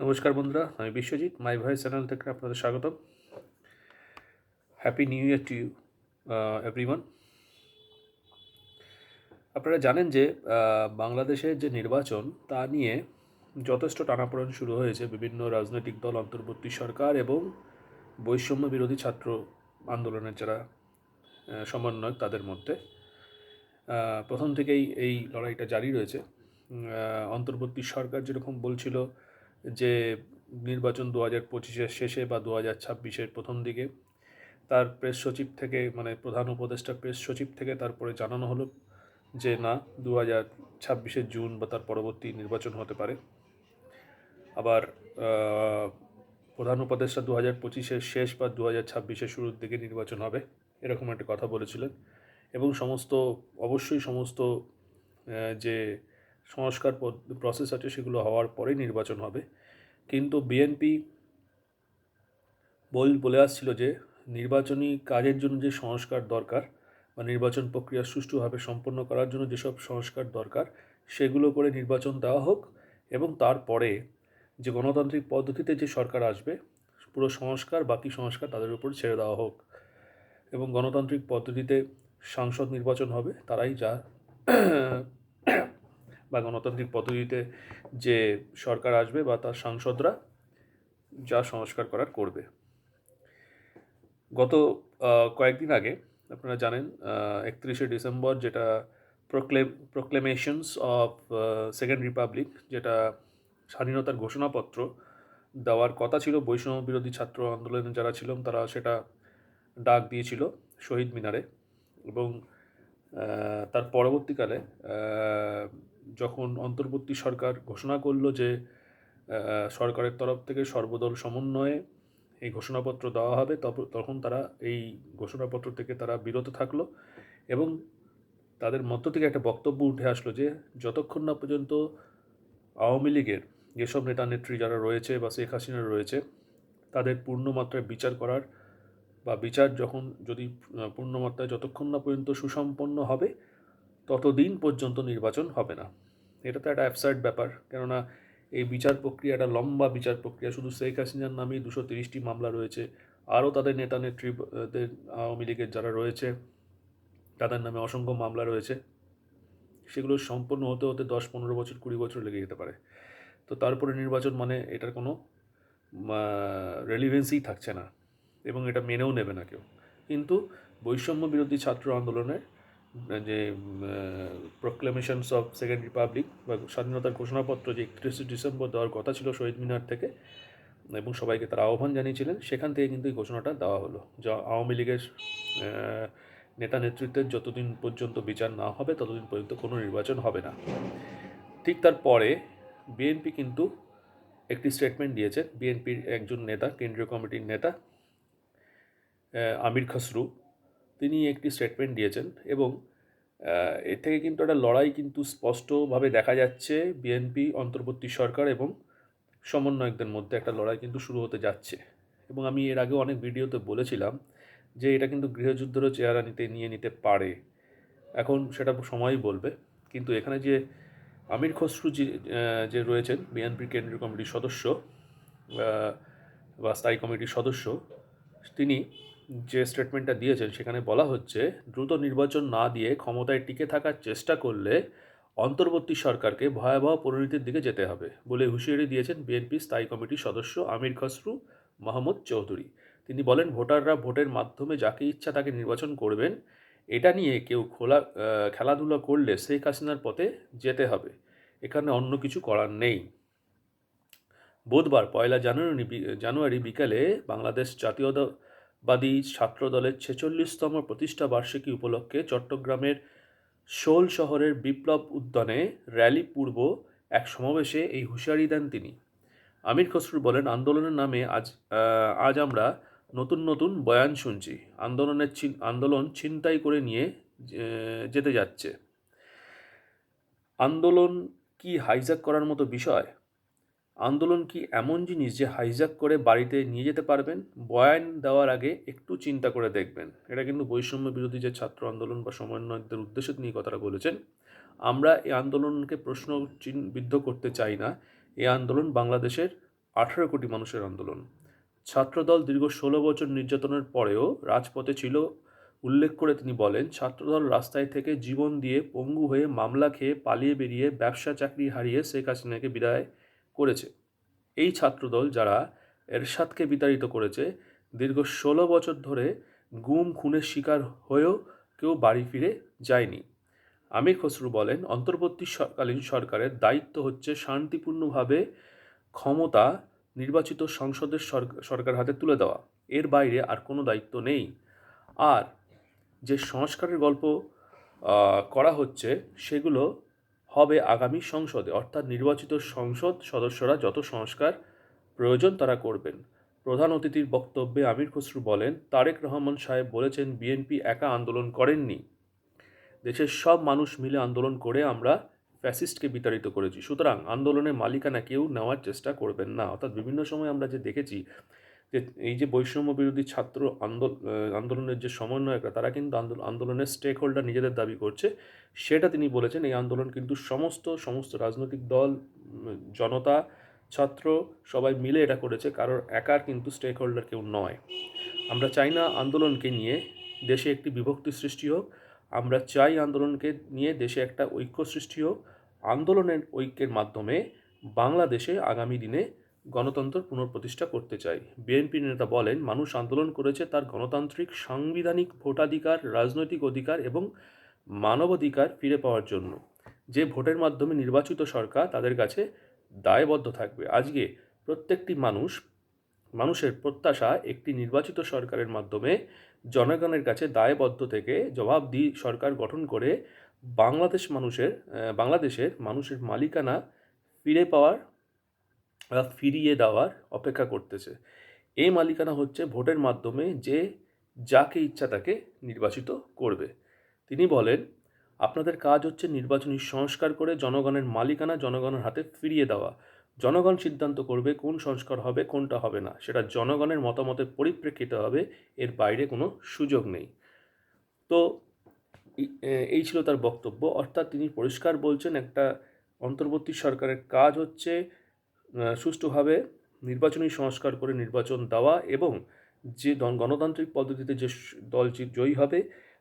নমস্কার বন্ধুরা, আমি বিশ্বজিৎ মাই ভয়েস চ্যানেল থেকে আপনাদের স্বাগতম। Happy new year to you everyone আপনারা জানেন যে বাংলাদেশের যে নির্বাচন, তা নিয়ে যথেষ্ট টানাপোড়েন শুরু হয়েছে বিভিন্ন রাজনৈতিক দল, অন্তর্বর্তী সরকার এবং বৈষম্য বিরোধী ছাত্র আন্দোলনের যারা সমন্বয়ক তাদের মধ্যে। প্রথম থেকেই এই লড়াইটা জারি রয়েছে। অন্তর্বর্তী সরকার যেরকম বলছিল যে নির্বাচন দু হাজার পঁচিশের শেষে বা দু হাজার ছাব্বিশের প্রথম দিকে, তার প্রেস সচিব থেকে মানে প্রধান উপদেষ্টা প্রেস সচিব থেকে তারপরে জানানো হলো যে না, দু হাজার ছাব্বিশের জুন বা তার পরবর্তী নির্বাচন হতে পারে। আবার প্রধান উপদেষ্টা দু হাজার পঁচিশের শেষ বা দু হাজার ছাব্বিশের শুরুর দিকে নির্বাচন হবে, এরকম একটা কথা বলেছিলেন। এবং সমস্ত, অবশ্যই সমস্ত যে সংস্কার প্রসেস আছে, সেগুলো হওয়ার পরেই নির্বাচন হবে। কিন্তু বিএনপি বল, বলে আসছিল যে নির্বাচনী কাজের জন্য যে সংস্কার দরকার বা নির্বাচন প্রক্রিয়া সুষ্ঠুভাবে সম্পন্ন করার জন্য যেসব সংস্কার দরকার, সেগুলো করে নির্বাচন দেওয়া হোক এবং তারপরে যে গণতান্ত্রিক পদ্ধতিতে যে সরকার আসবে, পুরো সংস্কার, বাকি সংস্কার তাদের উপর ছেড়ে দেওয়া হোক এবং গণতান্ত্রিক পদ্ধতিতে সাংসদ নির্বাচন হবে, তারাই যা বা গণতান্ত্রিক পদ্ধতিতে যে সরকার আসবে বা তার সাংসদরা যা সংস্কার করার করবে। গত কয়েকদিন আগে, আপনারা জানেন একত্রিশে ডিসেম্বর যেটা proclaim proclamations of second republic যেটা স্বাধীনতার ঘোষণাপত্র দেওয়ার কথা ছিল, বৈষম্য বিরোধী ছাত্র আন্দোলনে যারা ছিলেন, তারা সেটা ডাক দিয়েছিল শহীদ মিনারে এবং তার পরবর্তীকালে যখন অন্তর্বর্তী সরকার ঘোষণা করল যে সরকারের তরফ থেকে সর্বদল সমন্বয়ে এই ঘোষণাপত্র দেওয়া হবে তখন তারা এই ঘোষণাপত্র থেকে তারা বিরত থাকল এবং তাদের মধ্য থেকে একটা বক্তব্য উঠে আসলো যে, যতক্ষণ না পর্যন্ত আওয়ামী লীগের যেসব নেতা নেত্রী যারা রয়েছে বা শেখ হাসিনা রয়েছে, তাদের পূর্ণমাত্রায় বিচার করার বা বিচার যখন যদি পূর্ণমাত্রায় যতক্ষণ না পর্যন্ত সুসম্পন্ন হবে ততদিন পর্যন্ত নির্বাচন হবে না। এটা তো একটা অ্যাবসার্ড ব্যাপার। কেননা এই বিচার প্রক্রিয়াটা লম্বা বিচার প্রক্রিয়া। শুধু শেখ হাসিনার নামেই দুশো তিরিশটি মামলা রয়েছে। আরও তাদের নেতা নেত্রীদের আওয়ামী লীগের যারা রয়েছে, তাদের নামে অসংখ্য মামলা রয়েছে। সেগুলো সম্পূর্ণ হতে হতে দশ, পনেরো বছর, কুড়ি বছর লেগে যেতে পারে। তো তারপরে নির্বাচন মানে এটার কোনো রেলিভেন্সই থাকছে না। এবং এটা মেনেও নেবে না কেউ। কিন্তু বৈষম্য বিরোধী ছাত্র আন্দোলনের যে প্রোক্লেমেশনস অফ সেকেন্ড রিপাবলিক বা স্বাধীনতার ঘোষণাপত্র যে একত্রিশে ডিসেম্বর দেওয়ার কথা ছিল শহীদ মিনার থেকে এবং সবাইকে তারা আহ্বান জানিয়েছিলেন, সেখান থেকে কিন্তু এই ঘোষণাটা দেওয়া হলো যা আওয়ামী লীগের নেতা নেতৃত্বের যতদিন পর্যন্ত বিচার না হবে, ততদিন পর্যন্ত কোনো নির্বাচন হবে না। ঠিক তারপরে বিএনপি কিন্তু একটি স্টেটমেন্ট দিয়েছে বিএনপির একজন নেতা, কেন্দ্রীয় কমিটির নেতা আমির খসরু। তিনি একটি স্টেটমেন্ট দিয়েছেন এবং এর থেকে কিন্তু একটা লড়াই কিন্তু স্পষ্টভাবে দেখা যাচ্ছে বিএনপি অন্তর্বর্তী সরকার এবং সমন্বয়কদের মধ্যে একটা লড়াই কিন্তু শুরু হতে যাচ্ছে। এবং আমি এর আগে অনেক ভিডিওতে বলেছিলাম যে এটা কিন্তু গৃহযুদ্ধেরও চেহারা নিতে, নিয়ে নিতে পারে। এখন সেটা সময়ই বলবে। কিন্তু এখানে যে আমির খসরু যে রয়েছেন বিএনপির কেন্দ্রীয় কমিটির সদস্য বা স্থায়ী কমিটির সদস্য, তিনি যে স্টেটমেন্টটা দিয়েছেন, সেখানে বলা হচ্ছে, দ্রুত নির্বাচন না দিয়ে ক্ষমতায় টিকে থাকার চেষ্টা করলে অন্তর্বর্তী সরকারকে ভয়াবহ পরিণতির দিকে যেতে হবে বলে হুঁশিয়ারি দিয়েছেন বিএনপি স্থায়ী কমিটির সদস্য আমির খসরু মাহমুদ চৌধুরী। তিনি বলেন, ভোটাররা ভোটের মাধ্যমে যাকে ইচ্ছা তাকে নির্বাচন করবেন। এটা নিয়ে কেউ খোলা খেলাধুলা করলে শেখ হাসিনার পথে যেতে হবে। এখানে অন্য কিছু করার নেই। বুধবার পয়লা জানুয়ারি জানুয়ারি বিকালে বাংলাদেশ জাতীয়তাবাদী ছাত্র দলের ছেচল্লিশতম প্রতিষ্ঠা বার্ষিকী উপলক্ষে চট্টগ্রামের শোল শহরের বিপ্লব উদ্যানে র্যালি পূর্ব এক সমাবেশে এই হুঁশিয়ারি দেন তিনি। আমির খসরু বলেন, আন্দোলনের নামে আজ আজ আমরা নতুন নতুন বয়ান শুনছি। আন্দোলনের আন্দোলন ছিনতাই করে নিয়ে যেতে যাচ্ছে। আন্দোলন কি হাইজ্যাক করার মতো বিষয়? আন্দোলন কি এমন জিনিস যে হাইজ্যাক করে বাড়িতে নিয়ে যেতে পারবেন? বয়ান দেওয়ার আগে একটু চিন্তা করে দেখবেন। এটা কিন্তু বৈষম্য বিরোধী যে ছাত্র আন্দোলন বা সমন্বয়কদের উদ্দেশ্যে এই কথাটা বলেছেন। আমরা এই আন্দোলনকে প্রশ্ন চিহ্ন বিদ্ধ করতে চাই না। এই আন্দোলন বাংলাদেশের আঠারো কোটি মানুষের আন্দোলন। ছাত্রদল দীর্ঘ ষোলো বছর নির্যাতনের পরেও রাজপথে ছিল, উল্লেখ করে তিনি বলেন, ছাত্রদল রাস্তায় থেকে জীবন দিয়ে পঙ্গু হয়ে মামলা খেয়ে পালিয়ে বেরিয়ে ব্যবসা চাকরি হারিয়ে শেখ হাসিনাকে বিদায় করেছে। এই ছাত্রদল যারা এরশাদকে বিতাড়িত করেছে, দীর্ঘ ষোলো বছর ধরে গুম, খুনের শিকার হয়েও কেউ বাড়ি ফিরে যায়নি। আমির খসরু বলেন অন্তর্বর্তীকালীন সরকারের দায়িত্ব হচ্ছে শান্তিপূর্ণভাবে ক্ষমতা নির্বাচিত সংসদের সরকার হাতে তুলে দেওয়া। এর বাইরে আর কোনো দায়িত্ব নেই। আর যে সংস্কারের গল্প করা হচ্ছে, সেগুলো হবে আগামী সংসদে, অর্থাৎ নির্বাচিত সংসদ সদস্যরা যত সংস্কার প্রয়োজন তারা করবেন। প্রধান অতিথির বক্তব্যে আমির খসরু বলেন, তারেক রহমান সাহেব বলেছেন, বিএনপি একা আন্দোলন করেননি। দেশের সব মানুষ মিলে আন্দোলন করে আমরা ফ্যাসিস্টকে বিতাড়িত করেছি। সুতরাং আন্দোলনের মালিকানা কেউ নেওয়ার চেষ্টা করবেন না। অর্থাৎ বিভিন্ন সময় আমরা যে দেখেছি যে এই যে বৈষম্য বিরোধী ছাত্র আন্দোলন আন্দোলনের যে সমন্বয়করা, তারা কিন্তু আন্দোলন আন্দোলনের স্টেক হোল্ডার নিজেদের দাবি করছে। সেটা তিনি বলেছেন, এই আন্দোলন কিন্তু সমস্ত সমস্ত রাজনৈতিক দল, জনতা, ছাত্র সবাই মিলে এটা করেছে, কারোর একার কিন্তু স্টেক হোল্ডার কেউ নয়। আমরা চাই না আন্দোলনকে নিয়ে দেশে একটি বিভক্তি সৃষ্টি হোক, আমরা চাই আন্দোলনকে নিয়ে দেশে একটা ঐক্য সৃষ্টি হোক। আন্দোলনের ঐক্যের মাধ্যমে বাংলাদেশে আগামী দিনে গণতন্ত্র পুনঃপ্রতিষ্ঠা করতে চাই। বিএনপি নেতা বলেন, মানুষ আন্দোলন করেছে তার গণতান্ত্রিক, সাংবিধানিক ভোটাধিকার, রাজনৈতিক অধিকার এবং মানবাধিকার ফিরে পাওয়ার জন্য। যে ভোটের মাধ্যমে নির্বাচিত সরকার তাদের কাছে দায়বদ্ধ থাকবে। আজকে প্রত্যেকটি মানুষ, মানুষের প্রত্যাশা একটি নির্বাচিত সরকারের মাধ্যমে জনগণের কাছে দায়বদ্ধ থেকে জবাবদিহি সরকার গঠন করে বাংলাদেশ মানুষের বাংলাদেশের মানুষের মালিকানা ফিরে পাওয়ার ফিরিয়ে দেওয়ার অপেক্ষা করতেছে। এই মালিকানা হচ্ছে ভোটের মাধ্যমে যে যাকে ইচ্ছা তাকে নির্বাচিত করবে। তিনি বলেন, আপনাদের কাজ হচ্ছে নির্বাচনী সংস্কার করে জনগণের মালিকানা জনগণের হাতে ফিরিয়ে দেওয়া। জনগণ সিদ্ধান্ত করবে কোন সংস্কার হবে, কোনটা হবে না। সেটা জনগণের মতামতের পরিপ্রেক্ষিতে হবে, এর বাইরে কোনো সুযোগ নেই। তো এই ছিল তার বক্তব্য। অর্থাৎ তিনি পরিষ্কার বলছেন, একটা অন্তর্বর্তী সরকারের কাজ হচ্ছে সুষ্ঠুভাবে নির্বাচনী সংস্কার করে নির্বাচন দেওয়া এবং যে গণতান্ত্রিক পদ্ধতিতে যে দল জয়ী হবে,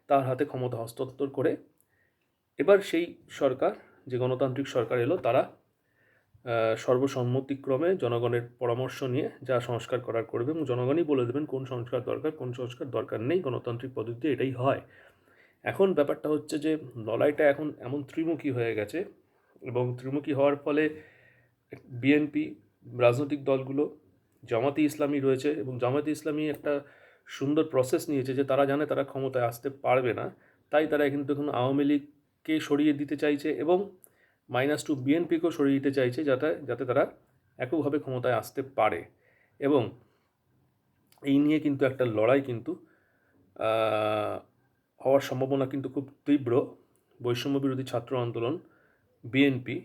তার হাতে ক্ষমতা হস্তান্তর করে এবার সেই সরকার, যে গণতান্ত্রিক সরকার এলো, তারা সর্বসম্মতিক্রমে জনগণের পরামর্শ নিয়ে যা সংস্কার করার করবে এবং জনগণই বলে দেবেন কোন সংস্কার দরকার, কোন সংস্কার দরকার নেই, গণতান্ত্রিক পদ্ধতিতে এটাই হয়। এখন ব্যাপারটা হচ্ছে যে লড়াইটা এখন এমন ত্রিমুখী হয়ে গেছে এবং ত্রিমুখী হওয়ার ফলে বিএনপি রাজনৈতিক দলগুলো, জামাতি ইসলামী রয়েছে এবং জামাতি ইসলামী একটা সুন্দর প্রসেস নিয়েছে যে তারা জানে তারা ক্ষমতায় আসতে পারবে না। তাই তারা কিন্তু এখন আওয়ামী লীগকে সরিয়ে দিতে চাইছে এবং মাইনাস টু বিএনপিকেও সরিয়ে দিতে চাইছে যাতে যাতে তারা এককভাবে ক্ষমতায় আসতে পারে। এবং এই নিয়ে কিন্তু একটা লড়াই কিন্তু হওয়ার সম্ভাবনা কিন্তু খুব তীব্র। বৈষম্য বিরোধী ছাত্র আন্দোলন বিএনপি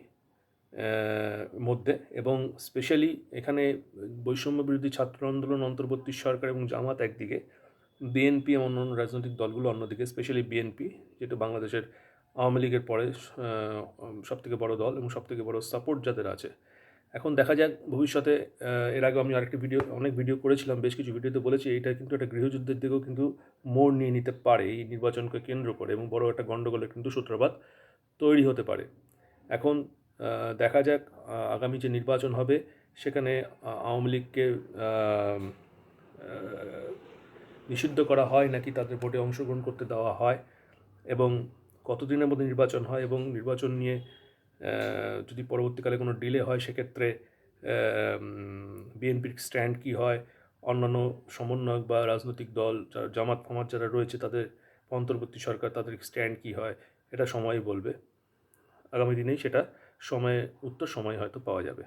মধ্যে এবং স্পেশালি এখানে বৈষম্য বিরোধী ছাত্র আন্দোলন অন্তর্বর্তী সরকার এবং জামাত একদিকে বিএনপি এবং অন্যান্য রাজনৈতিক দলগুলো অন্যদিকে স্পেশালি বিএনপি যেটা বাংলাদেশের আওয়ামী লীগের পরে সব থেকে বড় দল এবং সব থেকে বড় সাপোর্ট যাদের আছে। এখন দেখা যাক, ভবিষ্যতে এর আগে আমি আরেকটি ভিডিও অনেক ভিডিও করেছিলাম, বেশ কিছু ভিডিওতে বলেছি এটা কিন্তু একটা গৃহযুদ্ধের দিকেও কিন্তু মোড় নিয়ে নিতে পারে, এই নির্বাচনকে কেন্দ্র করে এবং বড় একটা গণ্ডগোলের কিন্তু সূত্রপাত তৈরি হতে পারে। এখন দেখা যাক আগামী যে নির্বাচন হবে, সেখানে আওয়ামী লীগকে নিষিদ্ধ করা হয় নাকি তাদের ভোটে অংশগ্রহণ করতে দেওয়া হয় এবং কতদিনের মধ্যে নির্বাচন হয় এবং নির্বাচন নিয়ে যদি পরবর্তীকালে কোনো ডিলে হয়, সেক্ষেত্রে বিএনপির স্ট্যান্ড কী হয়, অন্যান্য সমন্বয়ক বা রাজনৈতিক দল, যারা জামাত, ফামাত যারা রয়েছে, তাদের অন্তর্বর্তী সরকার তাদের স্ট্যান্ড কী হয়, এটা সময় বলবে। আগামী দিনেই সেটা সময়ে, উত্তর সময় হয়তো পাওয়া যাবে।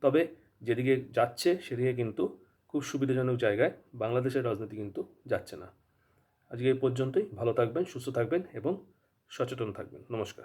তবে যেদিকে যাচ্ছে, সেদিকে কিন্তু খুব সুবিধাজনক জায়গায় বাংলাদেশের রাজনীতি কিন্তু যাচ্ছে না। আজকে এই পর্যন্তই। ভালো থাকবেন, সুস্থ থাকবেন এবং সচেতন থাকবেন। নমস্কার।